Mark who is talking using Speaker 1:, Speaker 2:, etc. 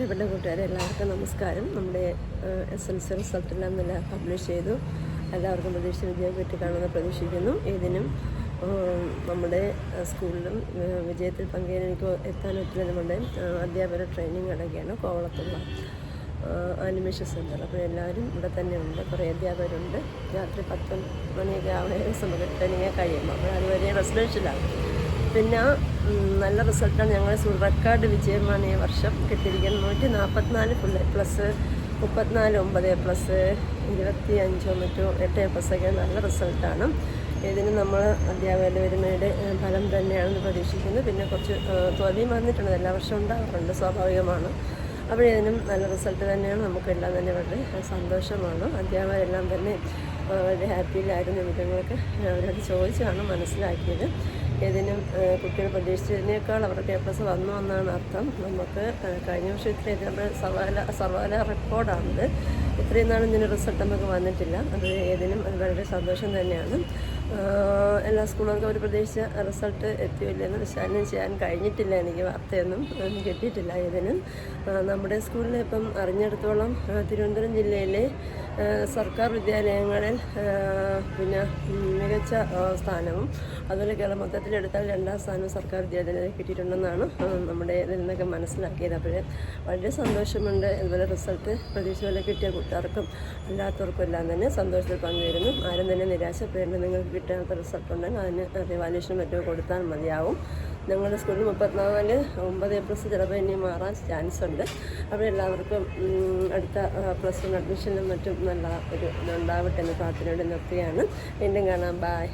Speaker 1: പ്രിയപ്പെട്ട കൂട്ടുകാരെ എല്ലാവർക്കും നമസ്കാരം. നമ്മുടെ എസ് എൽ സി റിസൾട്ടെല്ലാം നല്ല പബ്ലിഷ് ചെയ്തു. എല്ലാവർക്കും പ്രതീക്ഷ വിജയം കിട്ടിക്കാണെന്ന് പ്രതീക്ഷിക്കുന്നു. ഇതിനും നമ്മുടെ സ്കൂളിലും വിജയത്തിൽ പങ്കുചേരാൻ എനിക്ക് എത്താൻ പറ്റില്ല നമ്മുടെ ആ, അധ്യാപക ട്രെയിനിങ് അടങ്ങിയാണ് കോവളത്തുള്ള ആനിമേഷൻ സെന്റർ അപ്പോൾ എല്ലാവരും ഇവിടെ തന്നെ ഉണ്ട് കുറേ അധ്യാപകരുണ്ട്. രാത്രി പത്ത് മണിയൊക്കെ ആവുന്ന സമയത്ത് ട്രെയിനിങ് കഴിയുമ്പോൾ അപ്പോൾ അതുവരെ റെസിഡൻഷ്യലാണ് പിന്നെ നല്ല റിസൾട്ടാണ് ഞങ്ങൾ റെക്കോർഡ് വിജയമാണ് ഈ വർഷം. കിട്ടിയിരിക്കുന്നത് നൂറ്റി നാൽപ്പത്തിനാല് ഫുൾ എ പ്ലസ് മുപ്പത്തിനാല് ഒമ്പത് എ പ്ലസ് ഇരുപത്തി അഞ്ചോ മറ്റോ എട്ട് എ പ്ലസ് ഒക്കെ നല്ല റിസൾട്ടാണ്. ഇതിന് നമ്മൾ അധ്യാപകരുടെ ഫലം തന്നെയാണെന്ന് പ്രതീക്ഷിക്കുന്നത് പിന്നെ കുറച്ച് തോതിയും വന്നിട്ടുണ്ട്. എല്ലാ വർഷവും ഉണ്ടാകാറുണ്ട് സ്വാഭാവികമാണ്. അപ്പോൾ ഇതിനും നല്ല റിസൾട്ട് തന്നെയാണ്. നമുക്കെല്ലാം തന്നെ വളരെ സന്തോഷമാണ്. അധ്യാപകരെല്ലാം തന്നെ വളരെ ഹാപ്പിയിലായിരുന്നു നിങ്ങൾക്ക് അവരോട് ചോദിച്ചാണ് മനസ്സിലാക്കിയത്. ഏഹ്, കുട്ടികൾ പ്രതീക്ഷിച്ചതിനേക്കാൾ അവർക്ക് എ പ്ലസ് വന്നു എന്നാണ് അർത്ഥം. നമുക്ക് കഴിഞ്ഞ വർഷം ഇത്രയും നമ്മുടെ സർവകല സർവകല റെക്കോർഡാണിത് ഇത്രയും നാളും ഇതിന് റിസൾട്ട് നമുക്ക് വന്നിട്ടില്ല. അത് ഏതിനും അത് വളരെ സന്തോഷം തന്നെയാണ്. എല്ലാ സ്കൂളുകൾക്കും അവർ പ്രതീക്ഷിച്ച റിസൾട്ട് എത്തിയില്ലെന്ന് വിശാലനം ചെയ്യാൻ കഴിഞ്ഞിട്ടില്ല എനിക്ക് വാർത്തയൊന്നും. കിട്ടിയിട്ടില്ല ഇതിനും നമ്മുടെ സ്കൂളിൽ ഇപ്പം അറിഞ്ഞിടത്തോളം തിരുവനന്തപുരം ജില്ലയിലെ സർക്കാർ വിദ്യാലയങ്ങളിൽ പിന്നെ മികച്ച സ്ഥാനവും അതുപോലെ കേരള മൊത്തത്തിലെടുത്താൽ രണ്ടാം സ്ഥാനവും സർക്കാർ വിദ്യാലയത്തിൽ കിട്ടിയിട്ടുണ്ടെന്നാണ് നമ്മുടെ ഇതിൽ നിന്നൊക്കെ മനസ്സിലാക്കിയത്. അപ്പോൾ വളരെ സന്തോഷമുണ്ട്. ഇതുപോലെ റിസൾട്ട് പ്രതീക്ഷ പോലെ കിട്ടിയ കൂട്ടുകാർക്കും അല്ലാത്തവർക്കും എല്ലാം തന്നെ സന്തോഷത്തിൽ പങ്കുവരുന്നു ആരും തന്നെ നിരാശപ്പെടേണ്ട നിങ്ങൾക്ക് കിട്ടാത്ത റിസൾട്ട് ഉണ്ടെങ്കിൽ അതിന് റിവാലുവേഷനും മറ്റോ കൊടുത്താൽ മതിയാവും. ഞങ്ങളുടെ സ്കൂളിൽ മുപ്പത്തിനാല് ഒമ്പത് പ്ലസ് ചിലപ്പോൾ ഇനി മാറാൻ ചാൻസ് ഉണ്ട്. അപ്പോൾ എല്ലാവർക്കും അടുത്ത പ്ലസ് വൺ അഡ്മിഷനും മറ്റും നല്ല ഒരു ഇതുണ്ടാവട്ടെ എന്ന് പ്രാർത്ഥനയോടെ നിർത്തുകയാണ്. വീണ്ടും കാണാം. ബായ്